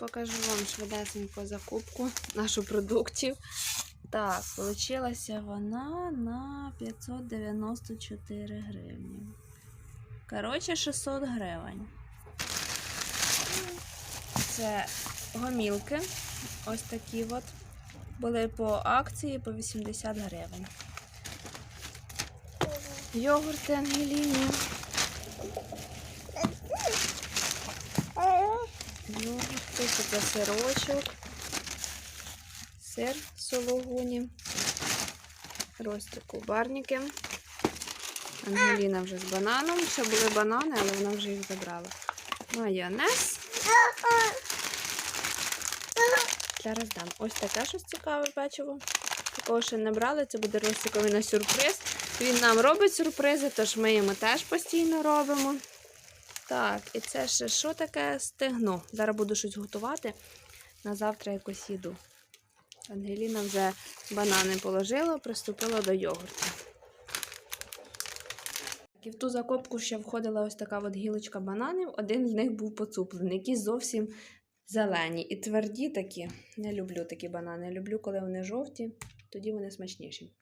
покажу вам швидесенько закупку нашу продуктів. Так, получилася вона на 594 гривні. Коротше, 600 гривень. Це гомілки. Ось такі от. Були по акції по 80 гривень. Йогурти Ангеліні. Йогурти, це сирочок. Сир сологуні. Ростику барніки. Ангеліна вже з бананом. Ще були банани, але вона вже їх забрала. Майонез. Зараз дам. Ось таке щось цікаве печиво. Такого ще не брали, це буде Ростикові на сюрприз. Він нам робить сюрпризи, тож ми йому теж постійно робимо. Так, і це ще що таке стегно? Зараз буду щось готувати на завтра якусь їду. Ангеліна вже банани положила, приступила до йогурту. І в ту закопку ще входила ось така от гілочка бананів. Один з них був поцуплений, якісь зовсім зелені і тверді такі. Не люблю такі банани. Люблю, коли вони жовті, тоді вони смачніші.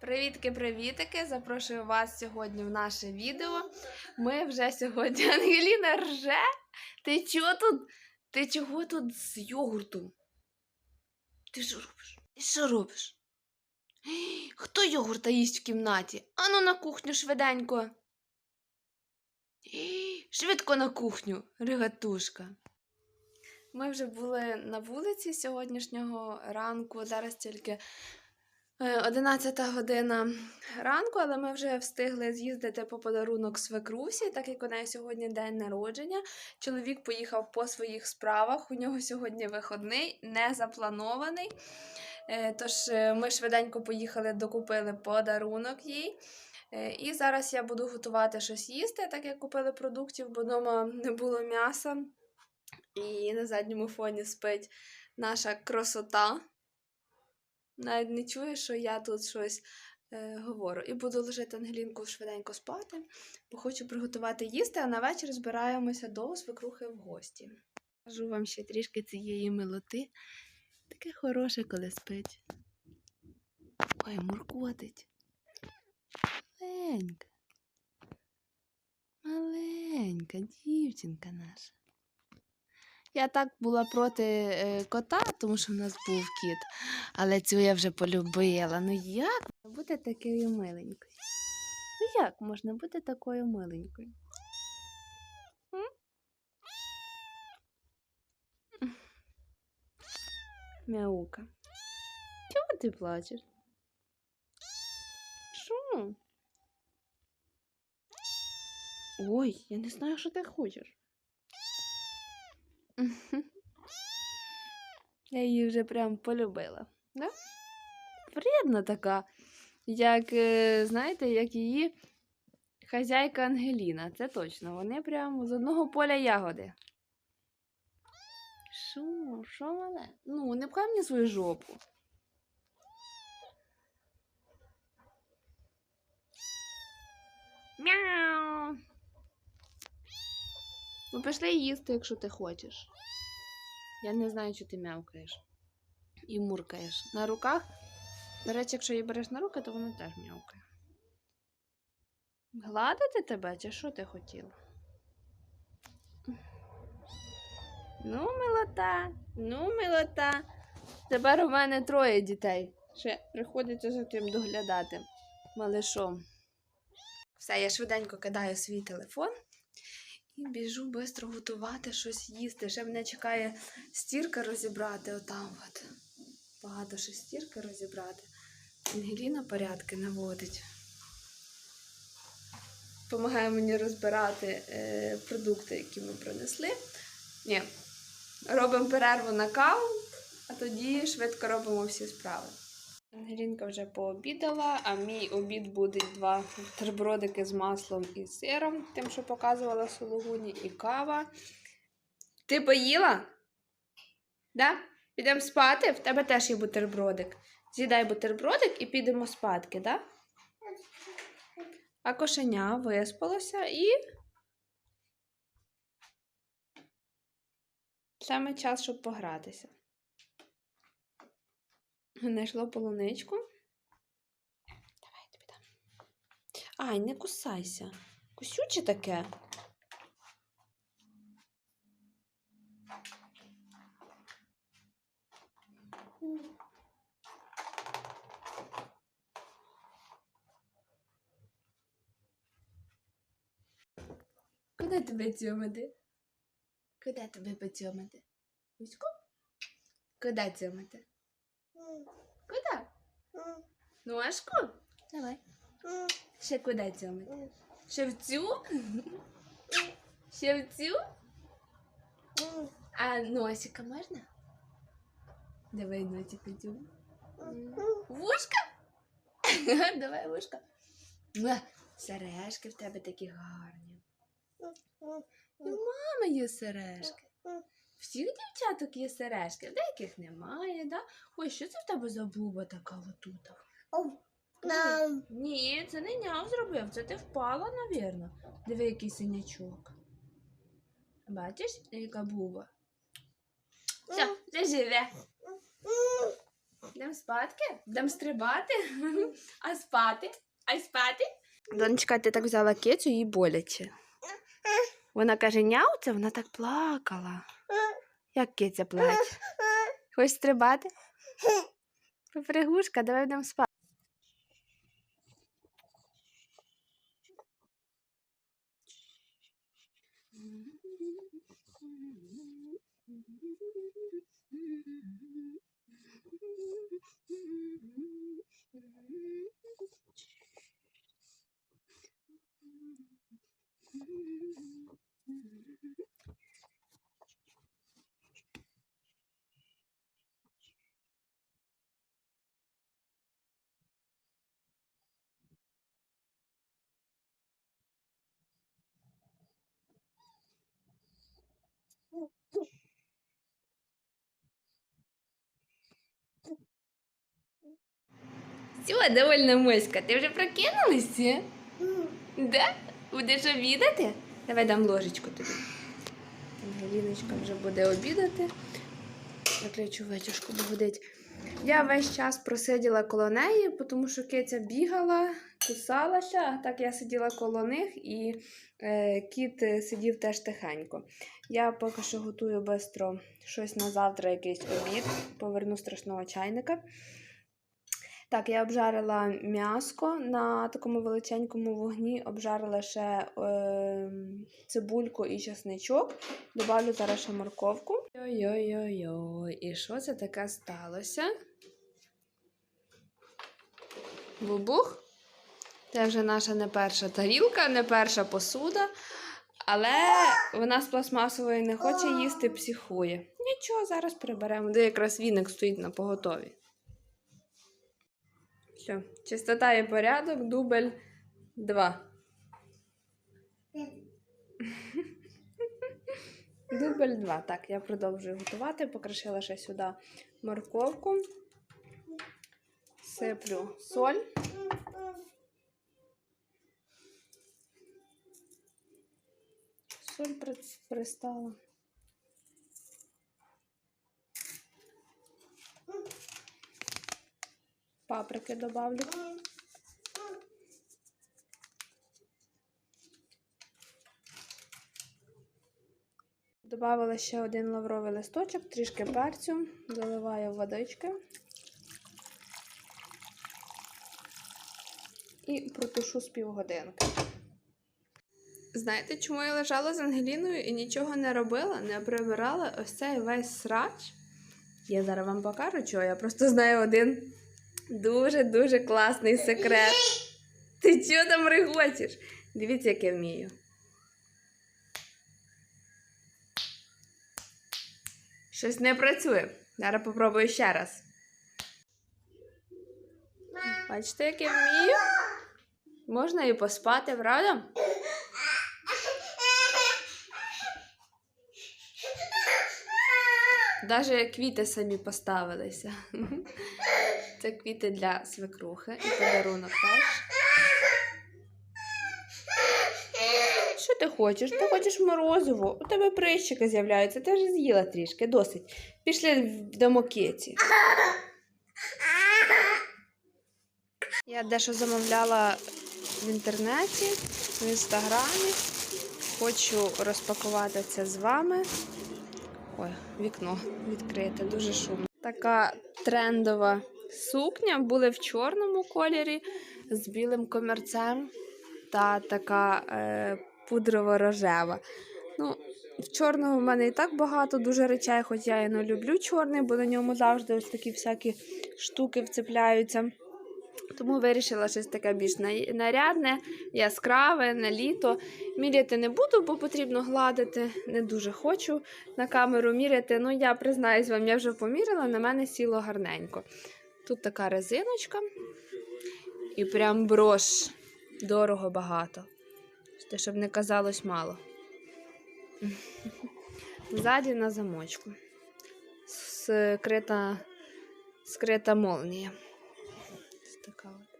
Привітки-привітики! Запрошую вас сьогодні в наше відео. Ми вже сьогодні Ангеліна рже. Ти чого тут? Ти чого тут з йогурту? Ти що робиш? Ти що робиш? Хто йогурта їсть в кімнаті? Ану на кухню швиденько. Швидко на кухню, ригатушка. Ми вже були на вулиці сьогоднішнього ранку. Зараз тільки 11 година ранку, але ми вже встигли з'їздити по подарунок свекрусі, так як у неї сьогодні день народження. Чоловік поїхав по своїх справах. У нього сьогодні виходний, не запланований. Е, Тож е, ми швиденько поїхали, докупили подарунок їй. Е, І зараз я буду готувати щось їсти, так як купили продуктів, бо вдома не було м'яса. І на задньому фоні спить наша красота. Навіть не чує, що я тут щось е, говорю. І буду лежати Ангелінку швиденько спати, бо хочу приготувати їсти, а на вечір збираємося до свекрухи в гості. Кажу вам ще трішки цієї милоти. Таке хороше, коли спить. Ой, муркотить. Маленька. Маленька дівчинка наша. Я так була проти е, кота, тому що в нас був кіт, але цю я вже полюбила. Ну як можна бути такою миленькою? Ну як можна бути такою миленькою? Мяука. Чого ти плачеш? Що? Ой, я не знаю, що ти хочеш. Я її вже прям полюбила. Да? Вредна така, як, е, знаєте, як її хазяйка Ангеліна. Це точно. Вони прям з одного поля ягоди. Що? Що мене? Ну, не пхай мені свою жопу. Мяу. Ну, пішли їсти, якщо ти хочеш. Я не знаю, чи ти мявкаєш і муркаєш. На руках. До речі, якщо її береш на руки, то вона теж мявкає. Гладити тебе, чи що ти хотіла? Ну, милота, ну, милота. Тепер у мене троє дітей. Ще приходиться за тим доглядати малишом. Все, я швиденько кидаю свій телефон і біжу швидко готувати щось їсти. Ще мене чекає стірка розібрати отам. от. Багато ще стірки розібрати. Ангеліна порядки наводить. Помагає мені розбирати е, продукти, які ми принесли. Ні, робимо перерву на каву, а тоді швидко робимо всі справи. Ангелінка вже пообідала, а мій обід буде два бутербродики з маслом і сиром, тим, що показувала сулугуні, і кава. Ти поїла? Да? Підемо спати? В тебе теж є бутербродик. З'їдай бутербродик і підемо спадки, да? А кошеня виспалося і. саме час, щоб погратися. Знайшло полуничку. Давай я тобі дам. Ай, не кусайся. Кусюче таке. Куди тебе цьомати? Куди тебе? Вузько? Куди цьомати? Куди? Ножку? Давай. Ще куди цьомати? Ще в цю? Ще в цю? А носика можна? Давай носика цьому. Вушка? Давай вушка. Сережки в тебе такі гарні. І в мами є сережки. Всіх дівчаток є сережки, в деяких немає, да? Ой, що це в тебе за буба така отут? Нам. Ні, це не няв зробив, це ти впала, навірно. Диви, який синячок. Бачиш, яка буба? Все, заживе. Йдемо спадки? Йдемо стрибати? А спати? А й спати? Донечка, ти так взяла кицю, їй боляче. Вона каже, няу, це вона так плакала. Як киця плаче? Хочеш стрибати? Попригушка, давай йдемо спати. Все, довольно моська. Ти вже прокинулася? Да? Будеш обідати? Давай дам ложечку тобі. Ангеліночка вже буде обідати. Заключу вечірку, бо гудить. Я весь час просиділа коло неї, тому що киця бігала, кусалася, а так я сиділа коло них і е, кіт сидів теж тихенько. Я поки що готую швидко щось на завтра, якийсь обід, поверну страшного чайника. Так, я обжарила м'яско на такому величенькому вогні, обжарила ще е, цибульку і чесничок. Добавлю зараз ще морковку. Ой-ой-ой, і що це таке сталося? Бубух? Це вже наша не перша тарілка, не перша посуда. Але вона з пластмасової не хоче їсти, психує. Нічого, зараз приберемо. Де якраз віник стоїть на поготові. Все, чистота і порядок, дубль 2. Дубль 2. Так, я продовжую готувати. Покришила ще сюди морковку. Сиплю соль. Соль при- пристала. Паприки добавлю. Добавила ще один лавровий листочок, трішки перцю, заливаю водички. І протушу з півгодинки. Знаєте, чому я лежала з Ангеліною і нічого не робила, не прибирала ось цей весь срач? Я зараз вам покажу, чого я просто знаю один дуже-дуже класний секрет. Ти чого там регочеш? Дивіться, як я вмію. Щось не працює. Зараз попробую ще раз. Бачите, як я вмію? Можна і поспати, правда? Даже квіти самі поставилися. Це квіти для свекрухи і подарунок теж. Що ти хочеш? Ти хочеш морозиво, у тебе прищики з'являються, ти вже з'їла трішки, досить. Пішли в домокеці. Я дещо замовляла в інтернеті, в інстаграмі. Хочу розпакувати це з вами. Ой, вікно відкрите, дуже шумно. Така трендова сукня були в чорному кольорі з білим комірцем та така е, пудрово-рожева. Ну, в чорного в мене і так багато дуже речей, хоч я і не люблю чорний, бо на ньому завжди ось такі всякі штуки вцепляються. Тому вирішила щось таке більш нарядне, яскраве, на літо. Міряти не буду, бо потрібно гладити. Не дуже хочу на камеру міряти. Ну, я признаюсь вам, я вже поміряла, на мене сіло гарненько. Тут така резиночка. І прям брош. Дорого багато. Те, щоб не казалось мало. Ззаді на замочку. Скрита, скрита молнія. Така от.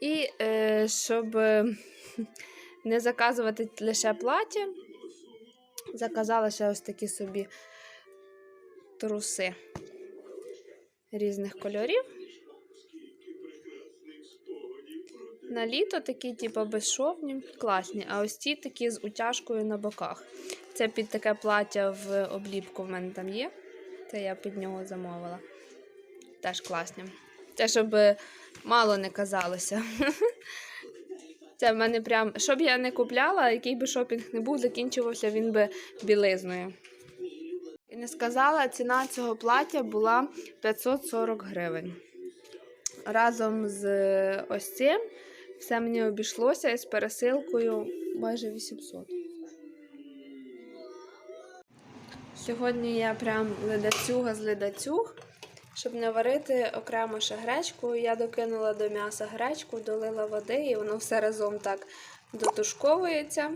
І е, щоб не заказувати лише плаття, заказала ще ось такі собі труси різних кольорів. На літо такі, типу, безшовні, класні, а ось ці такі з утяжкою на боках. Це під таке плаття в обліпку в мене там є. Це я під нього замовила. Теж класні. Це щоб мало не казалося. Це в мене прям, що б я не купляла, який би шопінг не був, закінчувався він би білизною. І не сказала, ціна цього плаття була 540 гривень. Разом з ось цим все мені обійшлося із пересилкою майже 800. Сьогодні я прям ледацюга з ледацюг. Щоб не варити окремо ще гречку, я докинула до м'яса гречку, долила води, і воно все разом так дотушковується.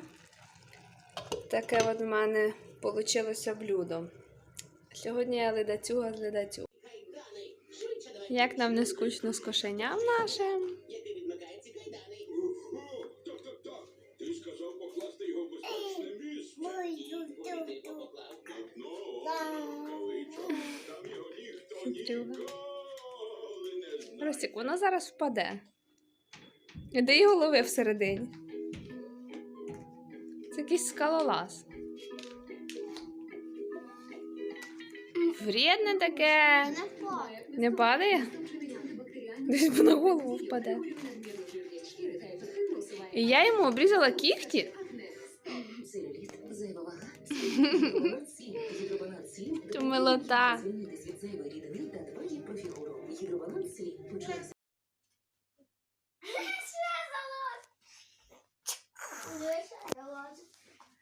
Таке от в мене вийшло блюдо. Сьогодні я ледацюга з ледацюг. Як нам не скучно з кошеням нашим. Вона зараз впаде. Іди її голови всередині. Це якийсь скалолаз. Вредне таке. Не падає? Десь бо на голову впаде. І я йому обрізала кігті. Ти милота.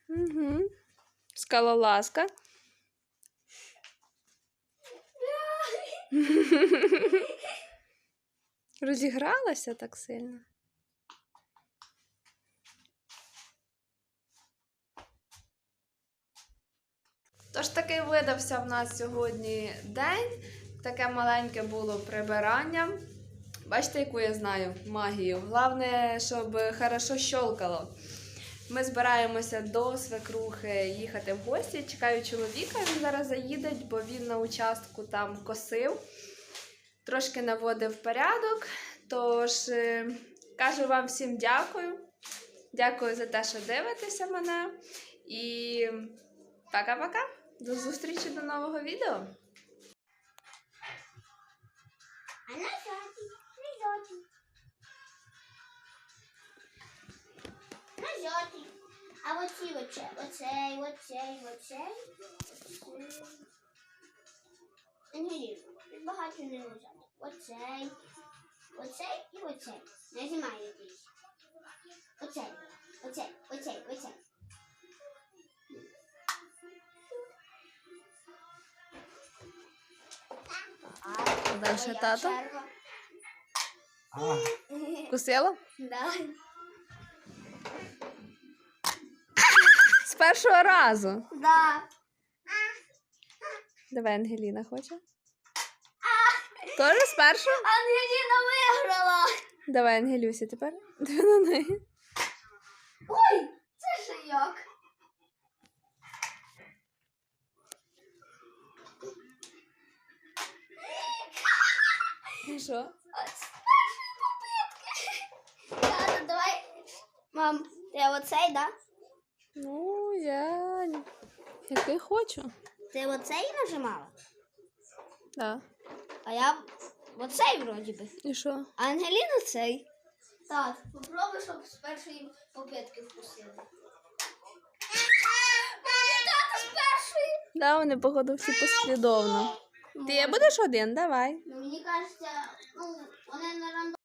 Угу. Скалолазка. Розігралася так сильно. Тож таки видався в нас сьогодні день. Таке маленьке було прибирання. Бачите, яку я знаю магію. Головне, щоб хорошо щолкало. Ми збираємося до свекрухи їхати в гості. Чекаю чоловіка, він зараз заїде, бо він на участку там косив, трошки наводив порядок. Тож е, кажу вам всім дякую. Дякую за те, що дивитеся мене. І пока-пока. До зустрічі до нового відео. Оці оце, оцей, оцей, оцей. Ні, багато не лежать. Оцей, оцей і оцей. Нажимай якийсь. Оцей, оцей, оцей, оцей. Дальше Твоя тато. Кусила? Да. Першого разу. Да. Давай Ангеліна хоче. Тоже з першого? Ангеліна виграла. Давай Ангелюсі тепер. Диви на неї. Ой, це як? І що? Тато, давай. Мам, ти оцей, да? Ну, я який хочу. Ти оцей нажимала? Да. А я оцей вроді би. І що? А Ангеліна цей. Так, попробуй, щоб з першої попитки вкусили. Тато з першої. Да, вони, походу, всі послідовно. Ти будеш один, давай. Ну, мені кажеться, ну, вони на рандом.